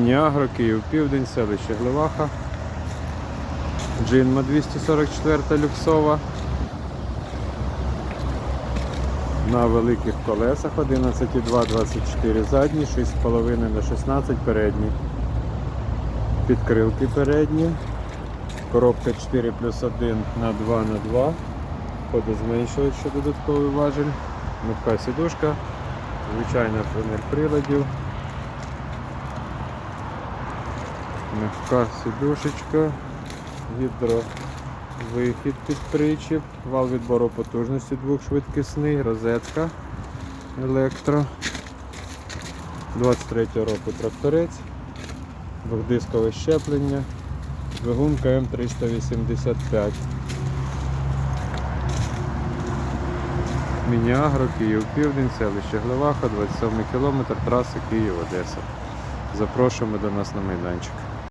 Ніагро, Київ, Південь, селище Гливаха. Джинма 244 люксова. На великих колесах 11,2, 24 задні, 6,5 на 16 передні. Підкрилки передні. Коробка 4 плюс 1 на 2 на 2. Ходозменшувач, що додатковий важель. Мягка сідушка. Звичайна панель приладів. Мягка сідушечка, гідровихід під причіп, вал відбору потужності двохшвидкісний, розетка електро. 23 року тракторець, двохдискове щеплення, двигунка М385. Міні-агро, Київ Південь, селище Гливаха, 27 кілометр, траса Київ-Одеса. Запрошуємо до нас на майданчик.